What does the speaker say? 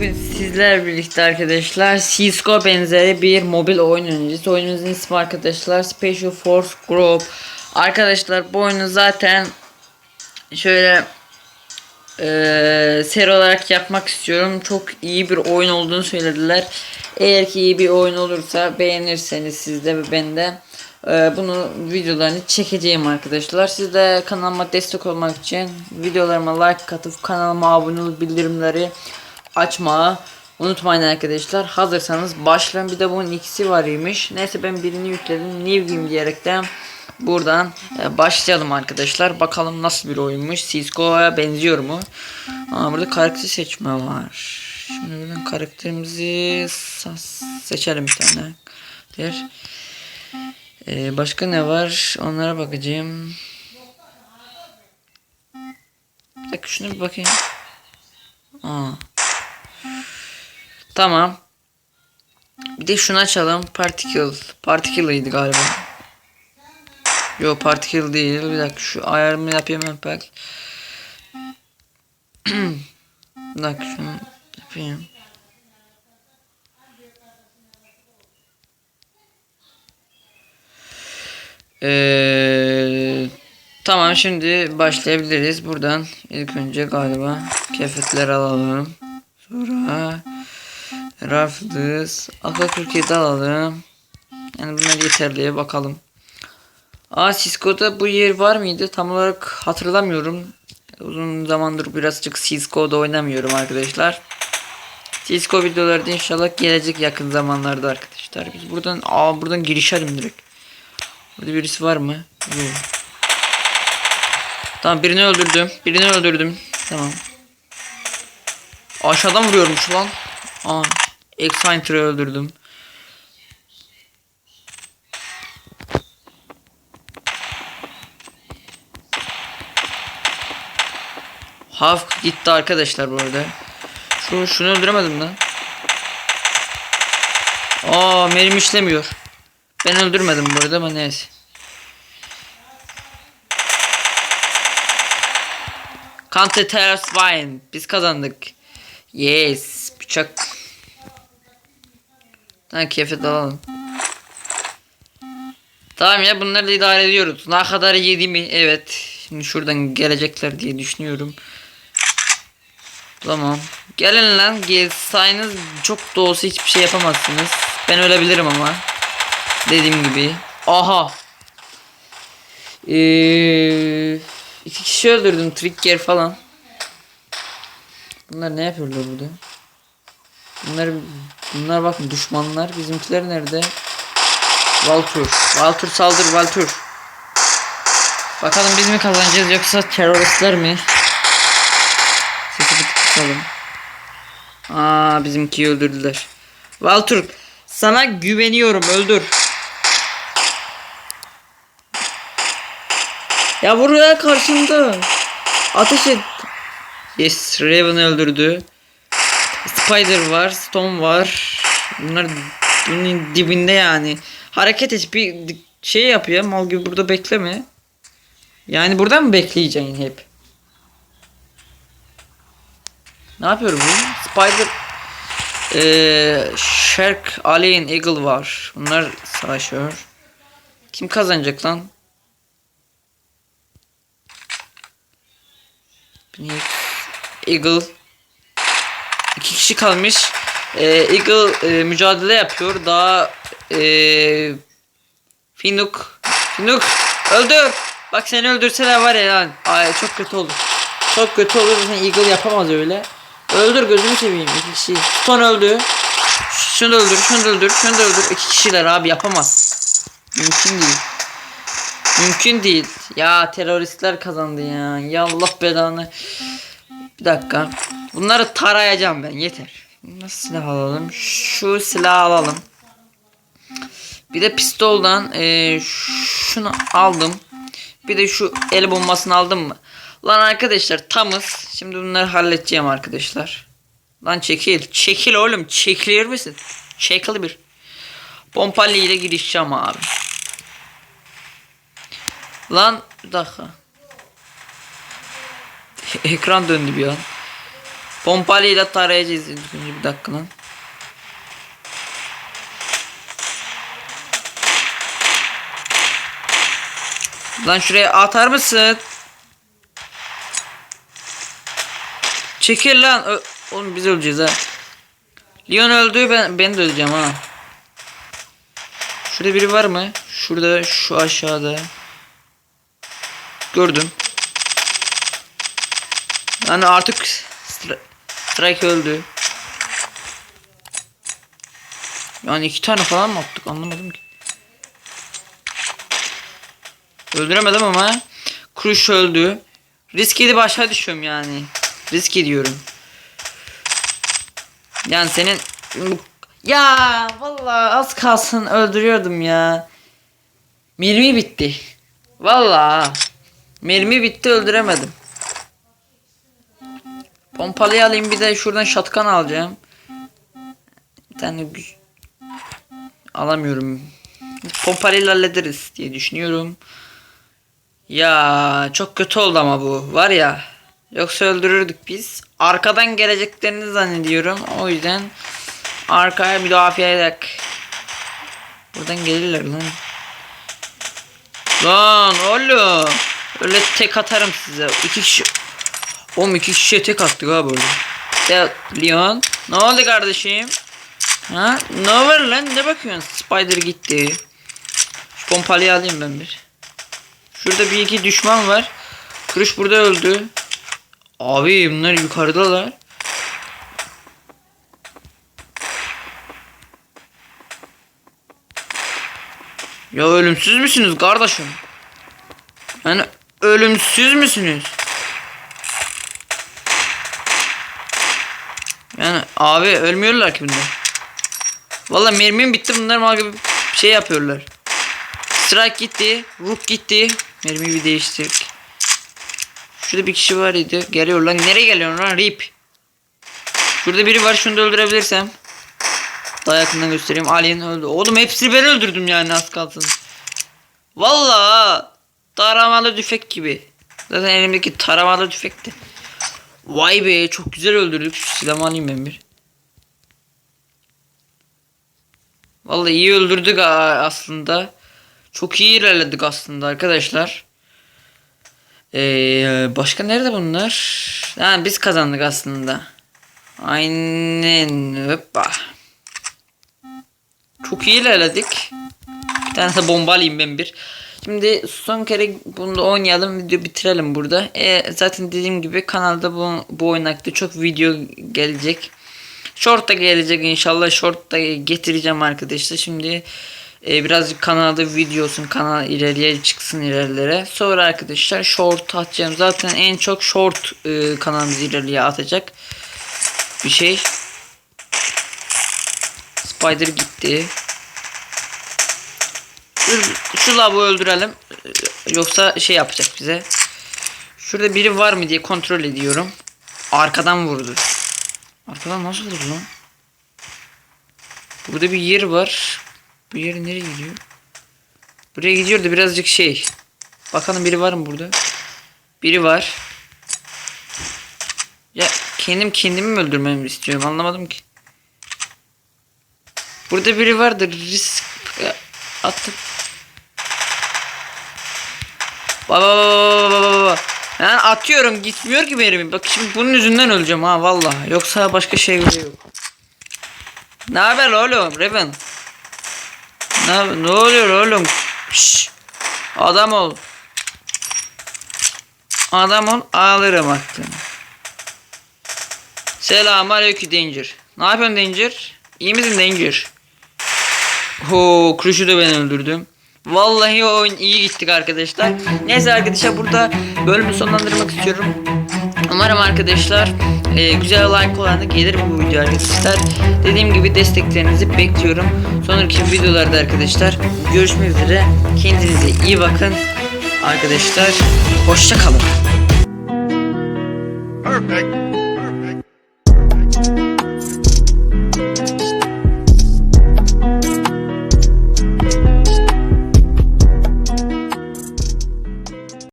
Bugün sizler birlikte arkadaşlar Cisco benzeri bir mobil oyun oynayacağız. Oyunumuzun ismi arkadaşlar Special Force Group. Arkadaşlar bu oyunu zaten şöyle eee seri olarak yapmak istiyorum. Çok iyi bir oyun olduğunu söylediler. Eğer ki iyi bir oyun olursa beğenirseniz siz de ve ben de eee, bunu videolarını çekeceğim arkadaşlar. Siz de kanalıma destek olmak için videolarıma like atıp kanalıma abone olup bildirimleri açmayı unutmayın arkadaşlar. Hazırsanız başlayalım. Bir de bunun ikisi var imiş. Neyse ben birini yükledim. New Game diyerekten buradan e, başlayalım arkadaşlar. Bakalım nasıl bir oyunmuş. Cisco'ya benziyor mu? Aa, burada karakter seçme var. Şimdi buradan karakterimizi seçelim bir tane. Der. Ee, başka ne var? Onlara bakacağım. Bir dakika şuna bir bakayım. Aa. Tamam. Bir de şunu açalım. Particle. Particle'ıydı galiba. Yo particle değil. Bir dakika şu ayarımı yapayım ben bak. bir dakika şunu yapayım. Ee, tamam şimdi başlayabiliriz. Buradan ilk önce galiba kefetler alalım. Sonra Rafdız. Akla 47 alalım. Yani bunlar yeterli bakalım. Aa Cisco'da bu yer var mıydı? Tam olarak hatırlamıyorum. Uzun zamandır birazcık Cisco'da oynamıyorum arkadaşlar. Cisco videoları inşallah gelecek yakın zamanlarda arkadaşlar. Biz buradan aa buradan girişelim direkt. Burada birisi var mı? Yok. Tamam birini öldürdüm. Birini öldürdüm. Tamam. Aşağıdan vuruyormuş lan. Aa, Exciner'ı öldürdüm. Hawk gitti arkadaşlar bu arada. Şu şunu öldüremedim lan. Aa mermi işlemiyor. Ben öldürmedim bu arada ama neyse. Counter Terrorist Wine. Biz kazandık. Yes. Bıçak. Tamam kefet alalım. Tamam ya bunları da idare ediyoruz. Ne kadar yedi mi? Evet. Şimdi şuradan gelecekler diye düşünüyorum. Tamam. Gelin lan. Gelsaydınız çok da olsa hiçbir şey yapamazsınız. Ben ölebilirim ama. Dediğim gibi. Aha. Ee, iki kişi öldürdüm. Trigger falan. Bunlar ne yapıyorlar burada? Bunlar bunlar bakın düşmanlar. Bizimkiler nerede? Valtur. Valtur saldır Valtur. Bakalım biz mi kazanacağız yoksa teröristler mi? Sesi bir tık kısalım. Aa bizimkiyi öldürdüler. Valtur sana güveniyorum öldür. Ya buraya karşımda. Ateş et. Yes Raven öldürdü. Spider var, Storm var. Bunlar bunun dibinde yani. Hareket et bir şey yap ya mal gibi burada bekleme. Yani burada mı bekleyeceksin hep? Ne yapıyorum bu? Spider eee Shark, Alien, Eagle var. Bunlar savaşıyor. Kim kazanacak lan? Eagle. İki kişi kalmış. Ee, Eagle e, mücadele yapıyor. Daha e, Finuk. Finuk öldür. Bak seni öldürseler var ya lan. Ay çok kötü olur. Çok kötü olur. Zaten Eagle yapamaz öyle. Öldür gözünü seveyim iki kişi. Stone öldü. Şunu da öldür, şunu da öldür, şunu da öldür. İki kişiler abi yapamaz. Mümkün değil. Mümkün değil. Ya teröristler kazandı ya. Ya Allah belanı. Bir dakika. Bunları tarayacağım ben yeter. Nasıl silah alalım? Şu silah alalım. Bir de pistoldan eee, şunu aldım. Bir de şu el bombasını aldım mı? Lan arkadaşlar tamız. Şimdi bunları halledeceğim arkadaşlar. Lan çekil. Çekil oğlum. Çekilir misin? Çekil bir. Pompalı ile girişeceğim abi. Lan bir dakika. Ekran döndü bir an. Pompalıyla tarayacağız önce bir dakika lan. Lan şuraya atar mısın? Çekil lan. Ö- Oğlum biz öleceğiz ha. Leon öldü ben ben de öleceğim ha. Şurada biri var mı? Şurada şu aşağıda. Gördüm. Yani artık Stri- Strike öldü. Yani iki tane falan mı attık anlamadım ki. Öldüremedim ama Kruş öldü. Risk edip aşağı düşüyorum yani. Risk ediyorum. Yani senin ya vallahi az kalsın öldürüyordum ya. Mermi bitti. Vallahi mermi bitti öldüremedim. Pompalıyı alayım bir de şuradan şatkan alacağım. Bir tane alamıyorum. Pompalıyla hallederiz diye düşünüyorum. Ya çok kötü oldu ama bu. Var ya. Yoksa öldürürdük biz. Arkadan geleceklerini zannediyorum. O yüzden arkaya müdafaa ederek. Buradan gelirler lan. Lan oğlum. Öyle tek atarım size. İki kişi. Oğlum iki kişiye tek attık ha böyle. Ya Leon. Ne oldu kardeşim? Ha? Ne var lan? Ne bakıyorsun? Spider gitti. Şu pompalıyı alayım ben bir. Şurada bir iki düşman var. Kuruş burada öldü. Abi bunlar yukarıdalar. Ya ölümsüz müsünüz kardeşim? Yani ölümsüz müsünüz? Yani abi ölmüyorlar ki bunlar. Vallahi mermim bitti bunlar mal şey yapıyorlar. Strike gitti. Rook gitti. Mermiyi bir değiştirdik. Şurada bir kişi var idi. Geliyor lan. Nereye geliyorsun lan? Rip. Şurada biri var. Şunu da öldürebilirsem. Daha yakından göstereyim. Alien öldü. Oğlum hepsini ben öldürdüm yani az kalsın. Vallahi taramalı tüfek gibi. Zaten elimdeki taramalı tüfekti. Vay be çok güzel öldürdük. Şu silahımı alayım ben bir. Vallahi iyi öldürdük aslında. Çok iyi ilerledik aslında arkadaşlar. Ee, başka nerede bunlar? Ha, biz kazandık aslında. Aynen. Hoppa. Çok iyi ilerledik. Bir tane de bomba alayım ben bir. Şimdi son kere bunu da oynayalım. Video bitirelim burada. E, zaten dediğim gibi kanalda bu, bu oyun hakkında çok video gelecek. Short da gelecek inşallah. Short da getireceğim arkadaşlar. Şimdi e, birazcık kanalda video olsun. Kanal ileriye çıksın ilerilere. Sonra arkadaşlar short atacağım. Zaten en çok short e, kanalımız ileriye atacak. Bir şey. Spider gitti. Şu, lavuğu öldürelim. Yoksa şey yapacak bize. Şurada biri var mı diye kontrol ediyorum. Arkadan vurdu. Arkadan nasıl vurdu lan? Burada bir yer var. Bu yer nereye gidiyor? Buraya gidiyor da birazcık şey. Bakalım biri var mı burada? Biri var. Ya kendim kendimi mi öldürmemi istiyorum anlamadım ki. Burada biri vardır risk ya, attım. Baba baba baba baba. Ben atıyorum gitmiyor ki benim. Bak şimdi bunun yüzünden öleceğim ha vallahi. Yoksa başka şey bile yok. Ne haber oğlum Reven? Ne, ne oluyor oğlum? Şşş. Adam ol. Adam ol ağlarım hakkını. Selam aleyküm Danger. Ne yapıyorsun Danger? İyi misin Danger? Ho, Crush'u da ben öldürdüm. Vallahi oyun iyi gittik arkadaşlar. Neyse arkadaşlar burada bölümü sonlandırmak istiyorum. Umarım arkadaşlar e, güzel like olan gelir bu video arkadaşlar. Dediğim gibi desteklerinizi bekliyorum. Sonraki videolarda arkadaşlar görüşmek üzere. Kendinize iyi bakın. Arkadaşlar hoşça kalın. Perfect.